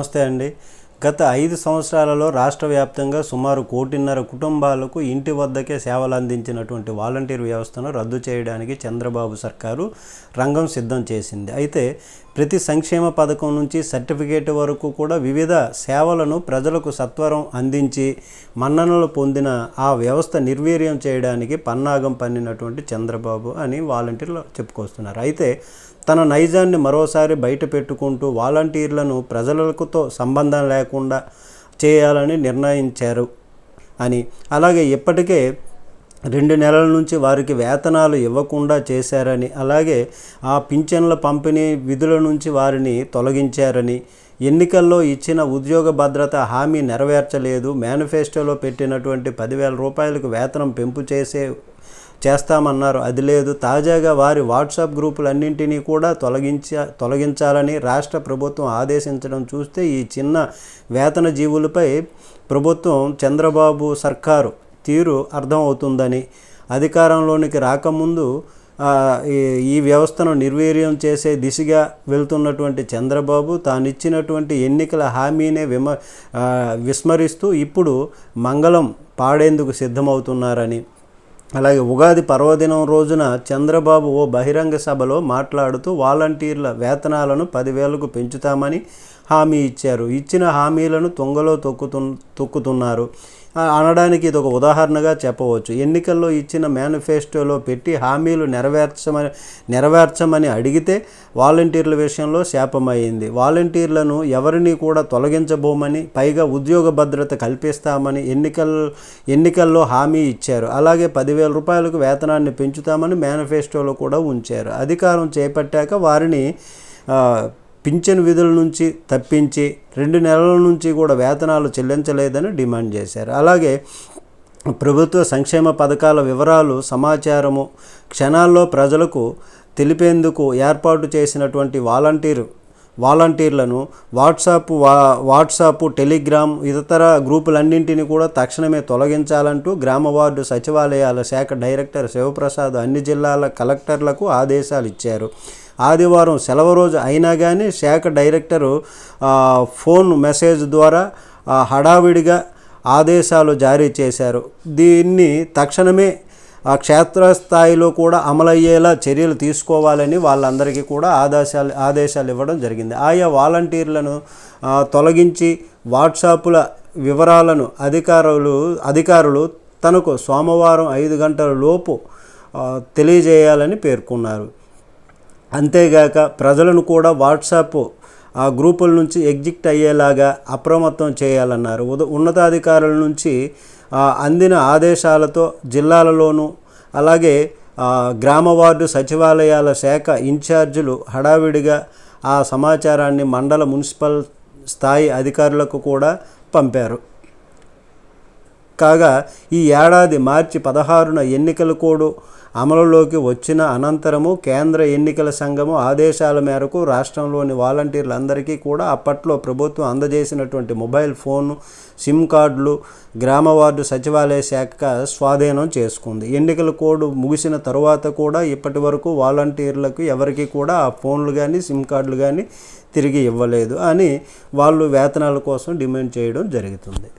నమస్తే అండి. గత ఐదు సంవత్సరాలలో రాష్ట్ర వ్యాప్తంగా సుమారు కోటిన్నర కుటుంబాలకు ఇంటి వద్దకే సేవలు అందించినటువంటి వాలంటీర్ వ్యవస్థను రద్దు చేయడానికి చంద్రబాబు సర్కారు రంగం సిద్ధం చేసింది. అయితే ప్రతి సంక్షేమ పథకం నుంచి సర్టిఫికేట్ వరకు కూడా వివిధ సేవలను ప్రజలకు సత్వరం అందించి మన్ననలు పొందిన ఆ వ్యవస్థ నిర్వీర్యం చేయడానికి పన్నాగం పన్నినటువంటి చంద్రబాబు అని వాలంటీర్లు చెప్పుకొస్తున్నారు. అయితే తన నైజాన్ని మరోసారి బయట పెట్టుకుంటూ వాలంటీర్లను ప్రజలతో సంబంధం లేకుండా చేయాలని నిర్ణయించారు అని. అలాగే ఇప్పటికే రెండు నెలల నుంచి వారికి వేతనాలు ఇవ్వకుండా చేశారని అలాగే ఆ పింఛన్ల పంపిణీ విధుల నుంచి వారిని తొలగించారని ఎన్నికల్లో ఇచ్చిన ఉద్యోగ భద్రత హామీ నెరవేర్చలేదు మేనిఫెస్టోలో పెట్టినటువంటి పదివేల రూపాయలకు వేతనం పెంపు చేసే చేస్తామన్నారు. అది లేదు తాజాగా వారి వాట్సాప్ గ్రూపులన్నింటినీ కూడా తొలగించ తొలగించాలని రాష్ట్ర ప్రభుత్వం ఆదేశించడం చూస్తే ఈ చిన్న వేతన జీవులపై ప్రభుత్వం చంద్రబాబు సర్కారు తీరు అర్థమవుతుందని అధికారంలోనికి రాకముందు ఈ- ఈ వ్యవస్థను నిర్వీర్యం చేసే దిశగా వెళ్తున్నటువంటి చంద్రబాబు తానిచ్చినటువంటి ఎన్నికల హామీనే విమ విస్మరిస్తూ ఇప్పుడు మంగళం పాడేందుకు సిద్ధమవుతున్నారని. అలాగే ఉగాది పర్వదినం రోజున చంద్రబాబు ఓ బహిరంగ సభలో మాట్లాడుతూ వాలంటీర్ల వేతనాలను పదివేలకు పెంచుతామని హామీ ఇచ్చారు. ఇచ్చిన హామీలను తొంగలో తొక్కుతు తొక్కుతున్నారు. అనడానికి ఇది ఒక ఉదాహరణగా చెప్పవచ్చు. ఎన్నికల్లో ఇచ్చిన మేనిఫెస్టోలో పెట్టి హామీలు నెరవేర్చమని నెరవేర్చమని అడిగితే వాలంటీర్ల విషయంలో శాపమైంది. వాలంటీర్లను ఎవరిని కూడా తొలగించబోమని పైగా ఉద్యోగ భద్రత కల్పిస్తామని ఎన్నికల్ ఎన్నికల్లో హామీ ఇచ్చారు. అలాగే పదివేల రూపాయలకు వేతనాన్ని పెంచుతామని మేనిఫెస్టోలో కూడా ఉంచారు. అధికారం చేపట్టాక వారిని పింఛన్ విధుల నుంచి తప్పించి రెండు నెలల నుంచి కూడా వేతనాలు చెల్లించలేదని డిమాండ్ చేశారు. అలాగే ప్రభుత్వ సంక్షేమ పథకాల వివరాలు సమాచారము క్షణాల్లో ప్రజలకు తెలిపేందుకు ఏర్పాటు చేసినటువంటి వాలంటీర్ వాలంటీర్లను వాట్సాప్ వా వాట్సాప్ టెలిగ్రామ్ ఇతర గ్రూపులన్నింటినీ కూడా తక్షణమే తొలగించాలంటూ గ్రామ వార్డు సచివాలయాల శాఖ డైరెక్టర్ శివప్రసాద్ అన్ని జిల్లాల కలెక్టర్లకు ఆదేశాలు ఇచ్చారు. ఆదివారం సెలవు రోజు అయినా కానీ శాఖ డైరెక్టరు ఫోన్ మెసేజ్ ద్వారా హడావిడిగా ఆదేశాలు జారీ చేశారు. దీన్ని తక్షణమే ఆ క్షేత్రస్థాయిలో కూడా అమలయ్యేలా చర్యలు తీసుకోవాలని వాళ్ళందరికీ కూడా ఆదేశాలు ఆదేశాలు ఇవ్వడం జరిగింది. ఆయా వాలంటీర్లను తొలగించి వాట్సాపుల వివరాలను అధికారులు అధికారులు తనకు సోమవారం ఐదు గంటల లోపు తెలియజేయాలని పేర్కొన్నారు. అంతేగాక ప్రజలను కూడా వాట్సాప్ ఆ గ్రూపుల నుంచి ఎగ్జిట్ అయ్యేలాగా అప్రమత్తం చేయాలన్నారు. ఉద ఉన్నతాధికారుల నుంచి అందిన ఆదేశాలతో జిల్లాలలోనూ అలాగే గ్రామ వార్డు సచివాలయాల శాఖ ఇన్ఛార్జీలు హడావిడిగా ఆ సమాచారాన్ని మండల మున్సిపల్ స్థాయి అధికారులకు కూడా పంపారు. కాగా ఈ ఏడాది మార్చి పదహారున ఎన్నికల కోడ్ అమలులోకి వచ్చిన అనంతరము కేంద్ర ఎన్నికల సంఘము ఆదేశాల మేరకు రాష్ట్రంలోని వాలంటీర్లందరికీ కూడా అప్పట్లో ప్రభుత్వం అందజేసినటువంటి మొబైల్ ఫోన్ సిమ్ కార్డులు గ్రామ వార్డు సచివాలయ శాఖ స్వాధీనం చేసుకుంది. ఎన్నికల కోడ్ ముగిసిన తరువాత కూడా ఇప్పటి వరకు వాలంటీర్లకు ఎవరికి కూడా ఆ ఫోన్లు కానీ సిమ్ కార్డులు కానీ తిరిగి ఇవ్వలేదు అని వాళ్ళు వేతనాల కోసం డిమాండ్ చేయడం జరుగుతుంది.